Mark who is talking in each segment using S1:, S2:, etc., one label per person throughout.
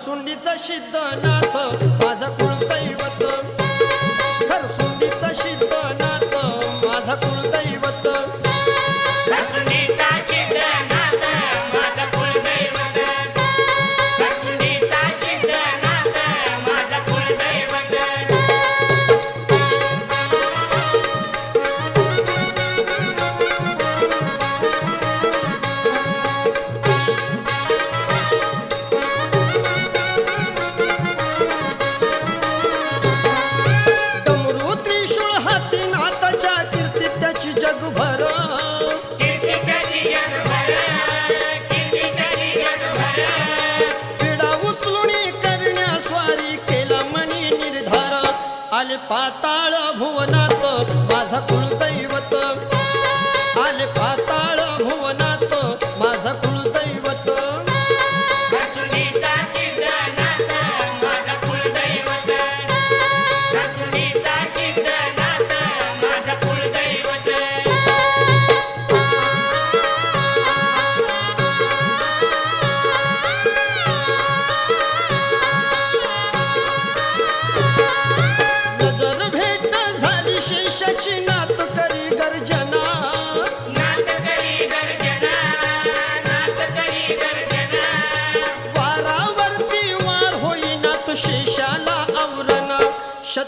S1: खरसुंडीचा सिद्धनाथ. माझा कुलदैवत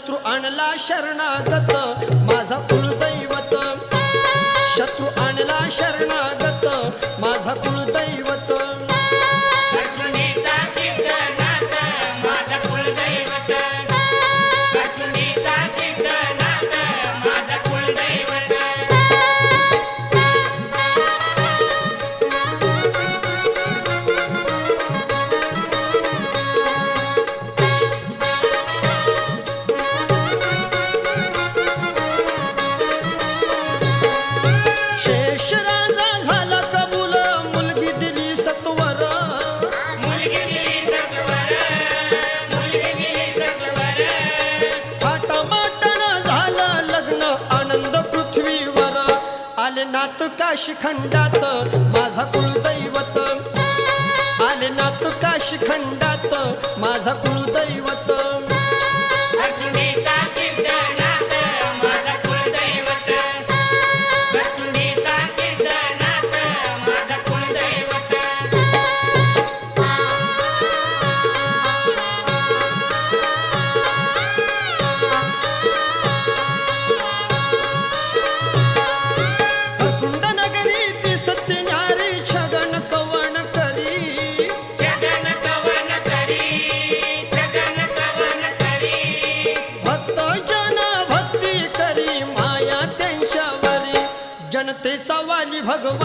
S1: शत्रु आणला शरणागत. खंडात माझा कुलदैवत. आले नात काश खंडात माझा
S2: कुल
S3: ಭಗವಂತ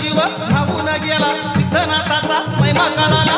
S4: जीव धावून गेला सिद्धनाथाचा स्वयंपाकाला